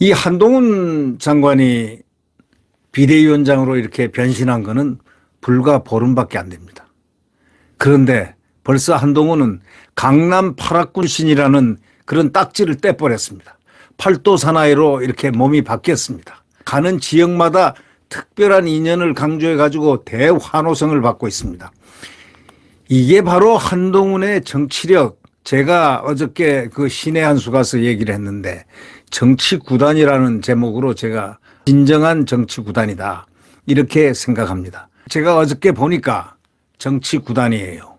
이 한동훈 장관이 비대위원장으로 이렇게 변신한 거는 불과 보름밖에 안 됩니다. 그런데 벌써 한동훈은 강남 파락군 신이라는 그런 딱지를 떼버렸습니다. 팔도 사나이로 이렇게 몸이 바뀌었습니다. 가는 지역마다 특별한 인연을 강조해 가지고 대환호성을 받고 있습니다. 이게 바로 한동훈의 정치력. 제가 어저께 그 신의 한수 가서 얘기를 했는데 정치 구단이라는 제목으로 제가 진정한 정치 구단이다. 이렇게 생각합니다. 제가 어저께 보니까 정치 구단이에요.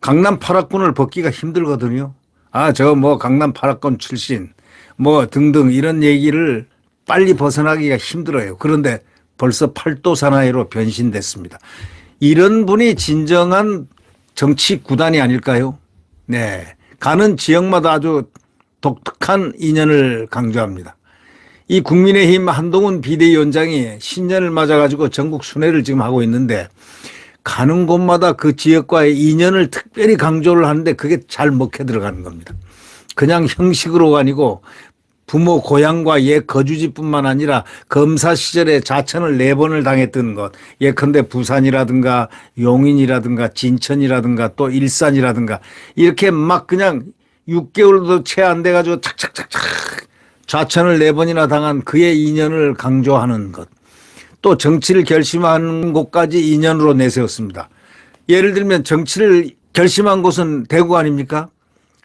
강남 파락군을 벗기가 힘들거든요. 아, 저 뭐 강남 파락군 출신 뭐 등등 이런 얘기를 빨리 벗어나기가 힘들어요. 그런데 벌써 팔도 사나이로 변신됐습니다. 이런 분이 진정한 정치 구단이 아닐까요? 네. 가는 지역마다 아주 독특한 인연을 강조합니다. 이 국민의힘 한동훈 비대위원장이 신년을 맞아가지고 전국 순회를 지금 하고 있는데 가는 곳마다 그 지역과의 인연을 특별히 강조를 하는데 그게 잘 먹혀 들어가는 겁니다. 그냥 형식으로 아니고 부모 고향과 옛 거주지뿐만 아니라 검사 시절에 자천을 네 번을 당했던 것 예컨대 부산이라든가 용인이라든가 진천이라든가 또 일산이라든가 이렇게 막 그냥 6개월도 채 안 돼 가지고 착착착착 좌천을 네 번이나 당한 그의 인연을 강조하는 것. 또 정치를 결심하는 곳까지 인연으로 내세웠습니다. 예를 들면 정치를 결심한 곳은 대구 아닙니까?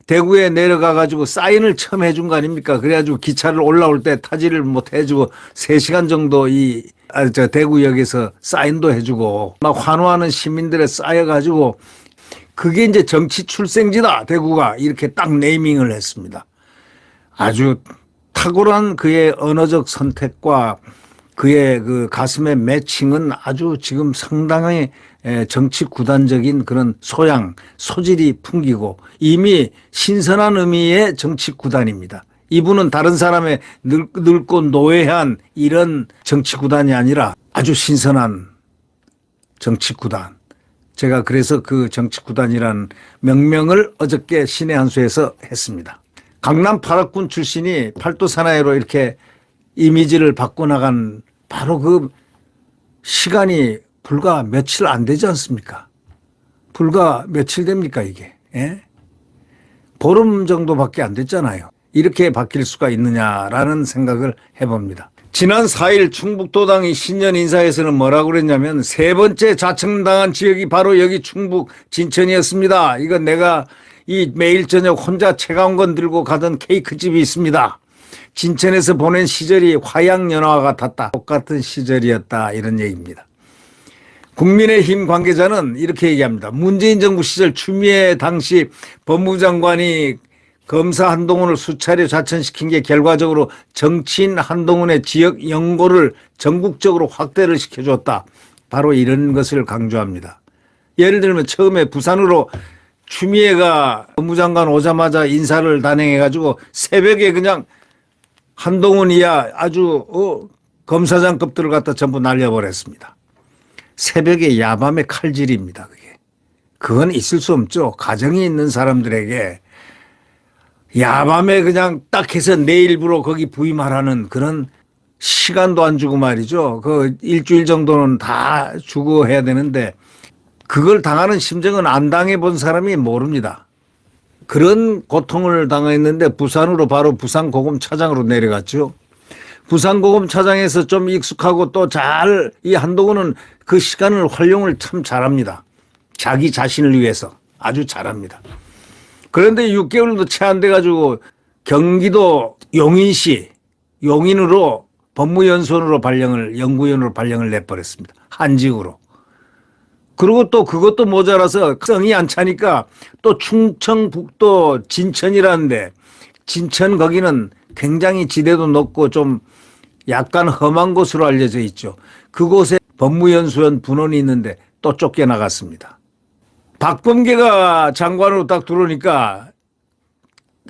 대구에 내려가 가지고 사인을 처음 해준 거 아닙니까? 그래가지고 기차를 올라올 때 타지를 못 해주고 3시간 정도 이, 아, 저 대구역에서 사인도 해주고 막 환호하는 시민들에 쌓여가지고 그게 이제 정치 출생지다, 대구가. 이렇게 딱 네이밍을 했습니다. 아주 탁월한 그의 언어적 선택과 그의 그 가슴의 매칭은 아주 지금 상당히 에, 정치 구단적인 그런 소양, 소질이 풍기고 이미 신선한 의미의 정치 구단입니다. 이분은 다른 사람의 늙, 늙고 노예한 이런 정치 구단이 아니라 아주 신선한 정치 구단. 제가 그래서 그 정치 구단이라는 명명을 어저께 신의 한수에서 했습니다. 강남 파락군 출신이 팔도 사나이로 이렇게 이미지를 바꿔나간 바로 그 시간이 불과 며칠 안 되지 않습니까? 불과 며칠 됩니까, 이게? 예? 보름 정도밖에 안 됐잖아요. 이렇게 바뀔 수가 있느냐라는 생각을 해봅니다. 지난 4일 충북도당이 신년 인사에서는 뭐라고 그랬냐면 세 번째 좌청당한 지역이 바로 여기 충북 진천이었습니다. 이건 내가 이 매일 저녁 혼자 체감건 들고 가던 케이크집이 있습니다. 진천에서 보낸 시절이 화양연화와 같았다. 똑같은 시절이었다. 이런 얘기입니다. 국민의힘 관계자는 이렇게 얘기합니다. 문재인 정부 시절 추미애 당시 법무장관이 검사 한동훈을 수차례 좌천시킨 게 결과적으로 정치인 한동훈의 지역 연고를 전국적으로 확대를 시켜줬다. 바로 이런 것을 강조합니다. 예를 들면 처음에 부산으로 추미애가 법무장관 오자마자 인사를 단행해가지고 새벽에 그냥 한동훈이야 아주 어, 검사장급들을 갖다 전부 날려버렸습니다. 새벽에 야밤의 칼질입니다. 그게 그건 있을 수 없죠. 가정이 있는 사람들에게 야밤에 그냥 딱 해서 내일부로 거기 부임하라는 그런 시간도 안 주고 말이죠. 그 일주일 정도는 다 주고 해야 되는데 그걸 당하는 심정은 안 당해 본 사람이 모릅니다. 그런 고통을 당했는데 부산으로 바로 부산 고검 차장으로 내려갔죠. 부산 고검 차장에서 좀 익숙하고 또 잘 이 한동훈은 그 시간을 활용을 참 잘합니다. 자기 자신을 위해서 아주 잘합니다. 그런데 6개월도 채 안 돼가지고 경기도 용인시 용인으로 법무연수원으로 발령을 연구위원으로 발령을 내버렸습니다. 한직으로. 그리고 또 그것도 모자라서 성이 안 차니까 또 충청북도 진천이라는데 진천 거기는 굉장히 지대도 높고 좀 약간 험한 곳으로 알려져 있죠. 그곳에 법무연수원 분원이 있는데 또 쫓겨나갔습니다. 박범계가 장관으로 딱 들어오니까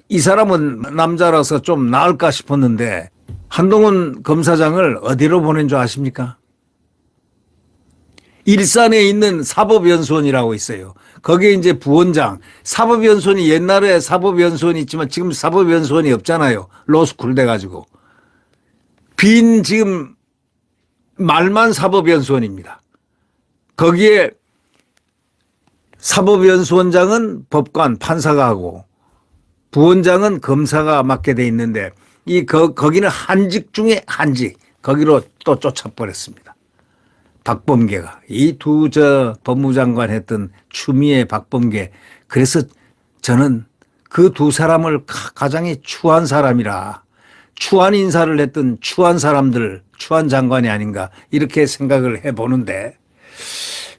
이 사람은 남자라서 좀 나을까 싶었는데 한동훈 검사장을 어디로 보낸 줄 아십니까? 일산에 있는 사법연수원이라고 있어요. 거기에 이제 부원장, 사법연수원이 옛날에 사법연수원이 있지만 지금 사법연수원이 없잖아요. 로스쿨 돼가지고. 빈 지금 말만 사법연수원입니다. 거기에 사법연수원장은 법관, 판사가 하고 부원장은 검사가 맡게 돼 있는데 이 거, 거기는 한직 중에 한직 거기로 또 쫓아버렸습니다. 박범계가 이 두 저 법무장관 했던 추미애 박범계 그래서 저는 그 두 사람을 가- 가장이 추한 사람이라 추한 인사를 했던 추한 사람들 추한 장관이 아닌가 이렇게 생각을 해보는데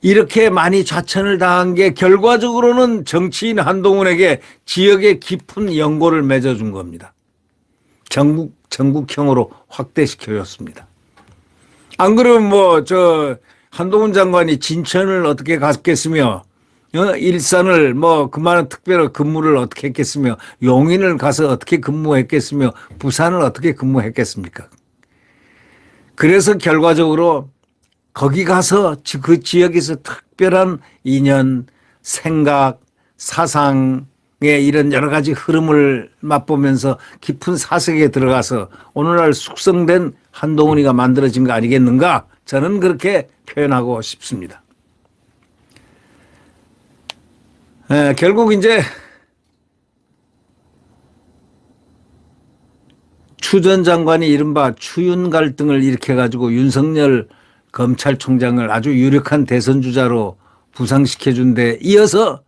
이렇게 많이 좌천을 당한 게 결과적으로는 정치인 한동훈에게 지역에 깊은 연고를 맺어준 겁니다. 전국 전국형으로 확대시켜줬습니다. 안 그러면 뭐 저 한동훈 장관이 진천을 어떻게 갔겠으며 어? 일산을 뭐 그만한 특별 근무를 어떻게 했겠으며 용인을 가서 어떻게 근무했겠으며 부산을 어떻게 근무했겠습니까? 그래서 결과적으로 거기 가서 지- 그 지역에서 특별한 인연, 생각, 사상의 이런 여러 가지 흐름을 맛보면서 깊은 사색에 들어가서 오늘날 숙성된 한동훈이가 만들어진 거 아니겠는가? 저는 그렇게 표현하고 싶습니다. 에, 결국 이제 추 전 장관이 이른바 추윤 갈등을 일으켜가지고 윤석열 검찰총장을 아주 유력한 대선 주자로 부상시켜준 데 이어서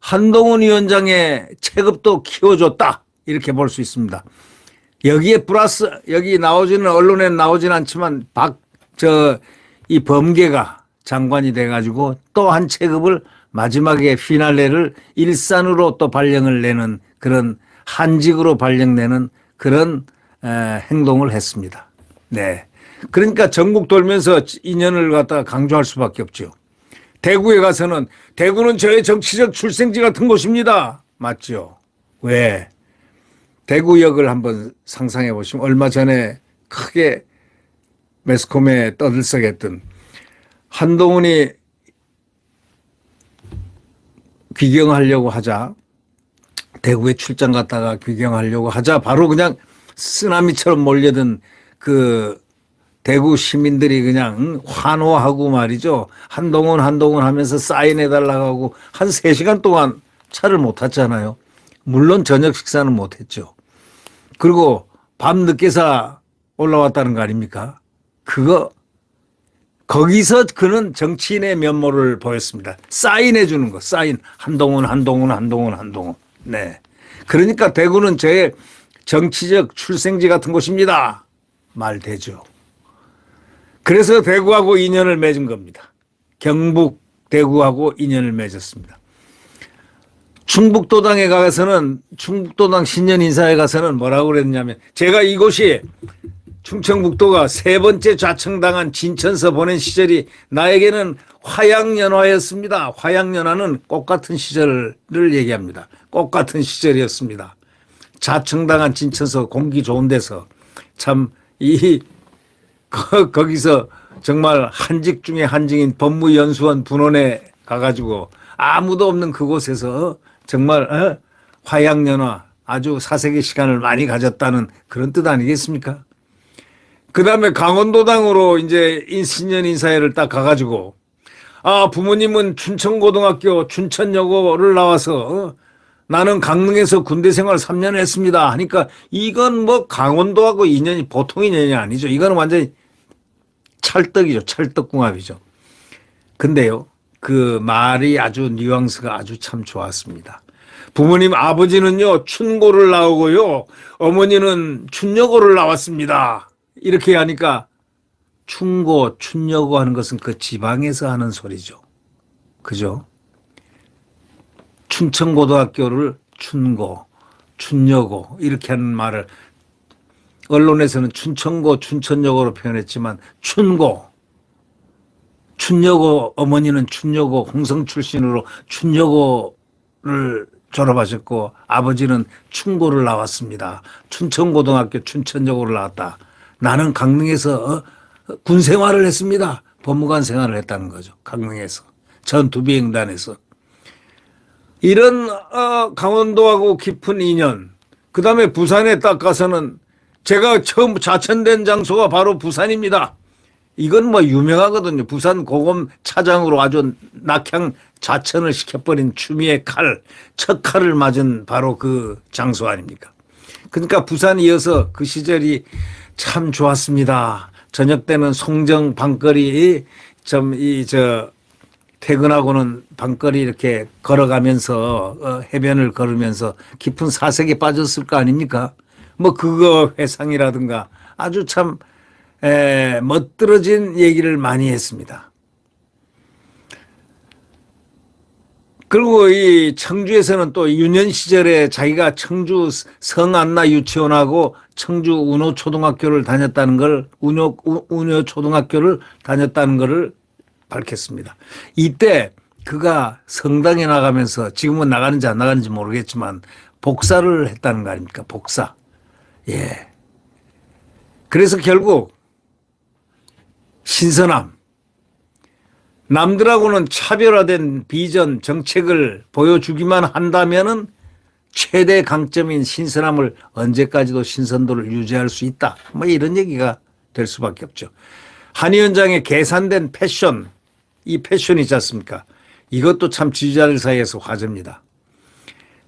한동훈 위원장의 체급도 키워줬다. 이렇게 볼 수 있습니다. 여기에 플러스 여기 나오지는 언론에 나오지는 않지만 박 저 이 범계가 장관이 돼가지고 또 한 체급을 마지막에 피날레를 일산으로 또 발령을 내는 그런 한직으로 발령내는 그런 에, 행동을 했습니다. 네. 그러니까 전국 돌면서 인연을 갖다가 강조할 수밖에 없죠. 대구에 가서는 대구는 저의 정치적 출생지 같은 곳입니다. 맞죠? 왜? 대구역을 한번 상상해 보시면 얼마 전에 크게 매스컴에 떠들썩했던 한동훈이 귀경하려고 하자 대구에 출장 갔다가 귀경하려고 하자 바로 그냥 쓰나미처럼 몰려든 그 대구 시민들이 그냥 환호하고 말이죠. 한동훈 한동훈 하면서 사인해 달라고 하고 한 3시간 동안 차를 못 탔잖아요. 물론 저녁 식사는 못 했죠. 그리고 밤 늦게서 올라왔다는 거 아닙니까? 그거 거기서 그는 정치인의 면모를 보였습니다. 사인해 주는 거. 사인. 한동훈 한동훈 한동훈 한동훈. 네. 그러니까 대구는 제 정치적 출생지 같은 곳입니다. 말 되죠. 그래서 대구하고 인연을 맺은 겁니다. 경북 대구하고 인연을 맺었습니다. 충북도당에 가서는 충북도당 신년 인사에 가서는 뭐라고 그랬냐면 제가 이곳이 충청북도가 세 번째 좌청당한 진천서 보낸 시절이 나에게는 화양연화였습니다. 화양연화는 꽃 같은 시절을 얘기합니다. 꽃 같은 시절이었습니다. 좌청당한 진천서 공기 좋은 데서 참 이 거, 거기서 정말 한직 중에 한직인 법무연수원 분원에 가가지고 아무도 없는 그곳에서 정말 어? 화양연화 아주 사색의 시간을 많이 가졌다는 그런 뜻 아니겠습니까? 그 다음에 강원도당으로 이제 인신년 인사회를 딱 가가지고 아 부모님은 춘천고등학교 춘천여고를 나와서 어? 나는 강릉에서 군대 생활 3년 했습니다 하니까 이건 뭐 강원도하고 인연이 보통 인연이 아니죠. 이거는 완전히 찰떡이죠. 찰떡궁합이죠. 근데요, 그 말이 아주 뉘앙스가 아주 참 좋았습니다. 부모님 아버지는요, 춘고를 나오고요, 어머니는 춘여고를 나왔습니다. 이렇게 하니까 춘고, 춘여고 하는 것은 그 지방에서 하는 소리죠. 그죠? 춘천고등학교를 춘고, 춘여고, 이렇게 하는 말을 언론에서는 춘천고, 춘천여고로 표현했지만 춘고, 춘여고 어머니는 춘여고 홍성 출신으로 춘여고를 졸업하셨고 아버지는 춘고를 나왔습니다. 춘천고등학교 춘천여고를 나왔다. 나는 강릉에서 어, 군 생활을 했습니다. 법무관 생활을 했다는 거죠. 강릉에서 전투비행단에서 이런 어, 강원도하고 깊은 인연. 그 다음에 부산에 딱 가서는 제가 처음 자천된 장소가 바로 부산입니다. 이건 뭐 유명하거든요. 부산 고검 차장으로 아주 낙향 자천을 시켜버린 추미애 칼, 첫 칼을 맞은 바로 그 장소 아닙니까? 그러니까 부산 이어서 그 시절이 참 좋았습니다. 저녁 때는 송정 방거리 좀 이 저 퇴근하고는 방거리 이렇게 걸어가면서 어, 해변을 걸으면서 깊은 사색에 빠졌을 거 아닙니까? 뭐 그거 회상이라든가 아주 참 에, 멋들어진 얘기를 많이 했습니다. 그리고 이 청주에서는 또 유년 시절에 자기가 청주 성안나 유치원하고 청주 운호 초등학교를 다녔다는 걸 운호 운호 초등학교를 다녔다는 것을 밝혔습니다. 이때 그가 성당에 나가면서 지금은 나가는지 안 나가는지 모르겠지만 복사를 했다는 거 아닙니까? 복사. 예. 그래서 결국 신선함, 남들하고는 차별화된 비전 정책을 보여주기만 한다면은 최대 강점인 신선함을 언제까지도 신선도를 유지할 수 있다. 뭐 이런 얘기가 될 수밖에 없죠. 한 위원장의 계산된 패션, 이 패션이 있지 않습니까? 이것도 참 지지자들 사이에서 화제입니다.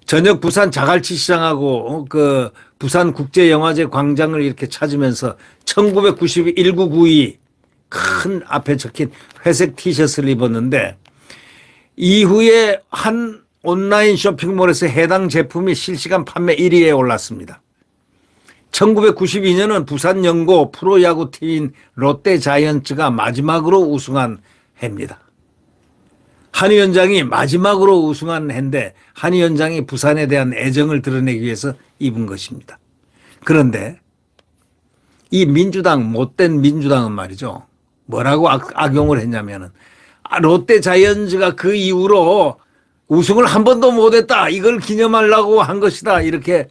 저녁 부산 자갈치 시장하고 어, 그 부산 국제영화제 광장을 이렇게 찾으면서 1992 1992 큰 앞에 적힌 회색 티셔츠를 입었는데 이후에 한 온라인 쇼핑몰에서 해당 제품이 실시간 판매 1위에 올랐습니다. 1992년은 부산 연고 프로야구팀인 롯데 자이언츠가 마지막으로 우승한 해입니다. 한 위원장이 마지막으로 우승한 해인데 한 위원장이 부산에 대한 애정을 드러내기 위해서 입은 것입니다. 그런데 이 민주당 못된 민주당은 말이죠. 뭐라고 악, 악용을 했냐면은 아, 롯데 자이언츠가 그 이후로 우승을 한 번도 못했다. 이걸 기념하려고 한 것이다. 이렇게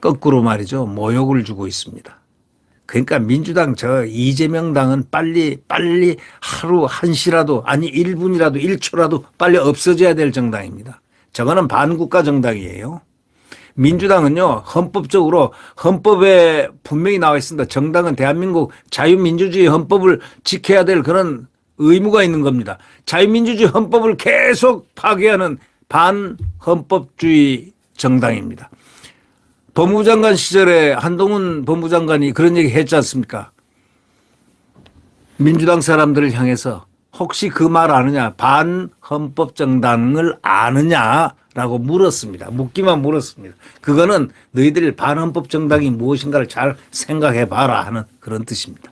거꾸로 말이죠. 모욕을 주고 있습니다. 그러니까 민주당 저 이재명 당은 빨리 빨리 하루 한 시라도 아니 1분이라도 1초라도 빨리 없어져야 될 정당입니다. 저거는 반국가 정당이에요. 민주당은요, 헌법적으로 헌법에 분명히 나와 있습니다. 정당은 대한민국 자유민주주의 헌법을 지켜야 될 그런 의무가 있는 겁니다. 자유민주주의 헌법을 계속 파괴하는 반헌법주의 정당입니다. 법무장관 시절에 한동훈 법무장관이 그런 얘기 했지 않습니까? 민주당 사람들을 향해서 혹시 그 말 아느냐? 반헌법 정당을 아느냐 라고 물었습니다. 묻기만 물었습니다. 그거는 너희들 반헌법 정당이 무엇인가를 잘 생각해 봐라 하는 그런 뜻입니다.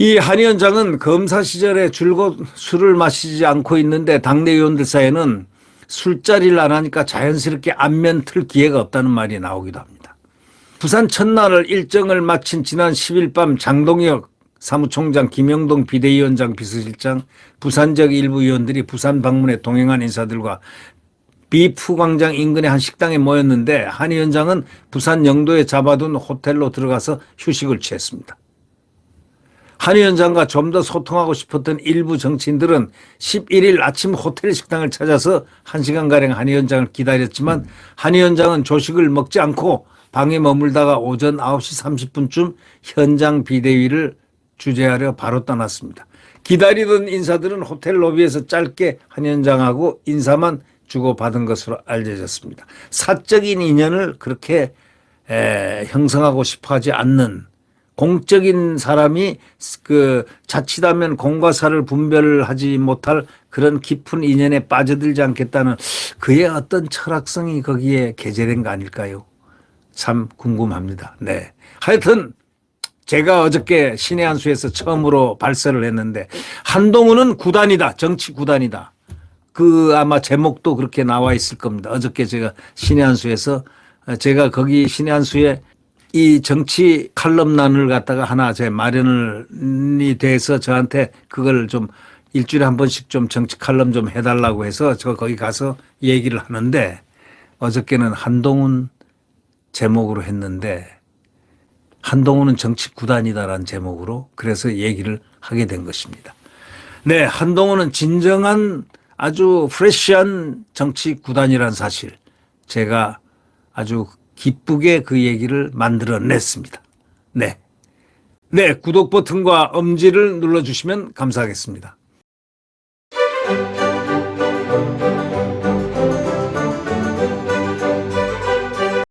이 한 위원장은 검사 시절에 줄곧 술을 마시지 않고 있는데 당내 의원들 사이에는 술자리를 안 하니까 자연스럽게 안면 틀 기회가 없다는 말이 나오기도 합니다. 부산 첫날을 일정을 마친 지난 10일 밤 장동혁 사무총장 김영동 비대위원장 비서실장 부산 지역 일부 의원들이 부산 방문에 동행한 인사들과 비프 광장 인근의 한 식당에 모였는데 한 위원장은 부산 영도에 잡아둔 호텔로 들어가서 휴식을 취했습니다. 한 위원장과 좀 더 소통하고 싶었던 일부 정치인들은 11일 아침 호텔 식당을 찾아서 1시간가량 한 위원장을 기다렸지만 한 위원장은 조식을 먹지 않고 방에 머물다가 오전 9시 30분쯤 현장 비대위를 주재하려 바로 떠났습니다. 기다리던 인사들은 호텔 로비에서 짧게 한 위원장하고 인사만 주고받은 것으로 알려졌습니다. 사적인 인연을 그렇게 에, 형성하고 싶어 하지 않는 공적인 사람이 그 자칫하면 공과 사를 분별하지 못할 그런 깊은 인연에 빠져들지 않겠다는 그의 어떤 철학성이 거기에 게재된 거 아닐까요? 참 궁금합니다. 네. 하여튼 제가 어저께 신의 한 수에서 처음으로 발설을 했는데 한동훈은 구단이다. 정치 구단이다. 그 아마 제목도 그렇게 나와 있을 겁니다. 어저께 제가 신의 한 수에서 제가 거기 신의 한 수에 이 정치 칼럼란을 갖다가 하나 제 마련이 돼서 저한테 그걸 좀 일주일에 한 번씩 좀 정치 칼럼 좀 해달라고 해서 저 거기 가서 얘기를 하는데 어저께는 한동훈 제목으로 했는데 한동훈은 정치 구단이다라는 제목으로 그래서 얘기를 하게 된 것입니다. 네, 한동훈은 진정한 아주 프레시한 정치 구단이라는 사실 제가 아주 기쁘게 그 얘기를 만들어냈습니다. 네. 네, 구독 버튼과 엄지를 눌러주시면 감사하겠습니다.